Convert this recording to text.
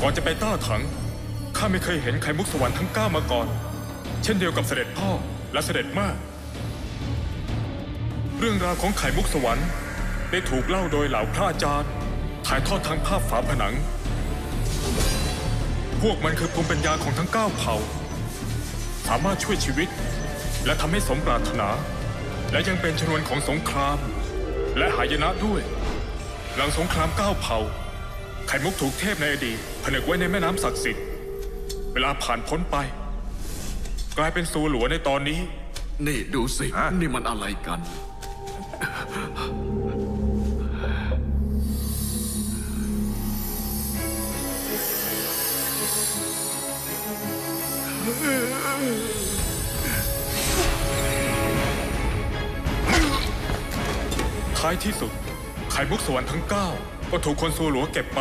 ก่อนจะไปต้าถัง ข้าไม่เคยเห็นไข่มุกสวรรค์ทั้งเก้ามาก่อน เช่นเดียวกับเสด็จพ่อและเสด็จแม่เรื่องราวของไข่มุกสวรรค์ได้ถูกเล่าโดยเหล่าพระอาจารย์ ถ่ายทอดทางภาพฝาผนัง พวกมันคือภูมิปัญญาของทั้งเก้าเผ่า สามารถช่วยชีวิต และทำให้สมปรารถนา และยังเป็นชนวนของสงคราม และหายนะด้วย หลังสงครามเก้าเผ่า ไข่มุกถูกเทพในอดีตผนึกไว้ในแม่น้ำศักดิ์สิทธิ์ เวลาผ่านพ้นไป กลายเป็นซูหลัวในตอนนี้ นี่ดูสิ นี่มันอะไรกัน ท้ายที่สุด ไข่มุกสวรรค์ทั้งเก้าก็ถูกคนซูหลัวเก็บไป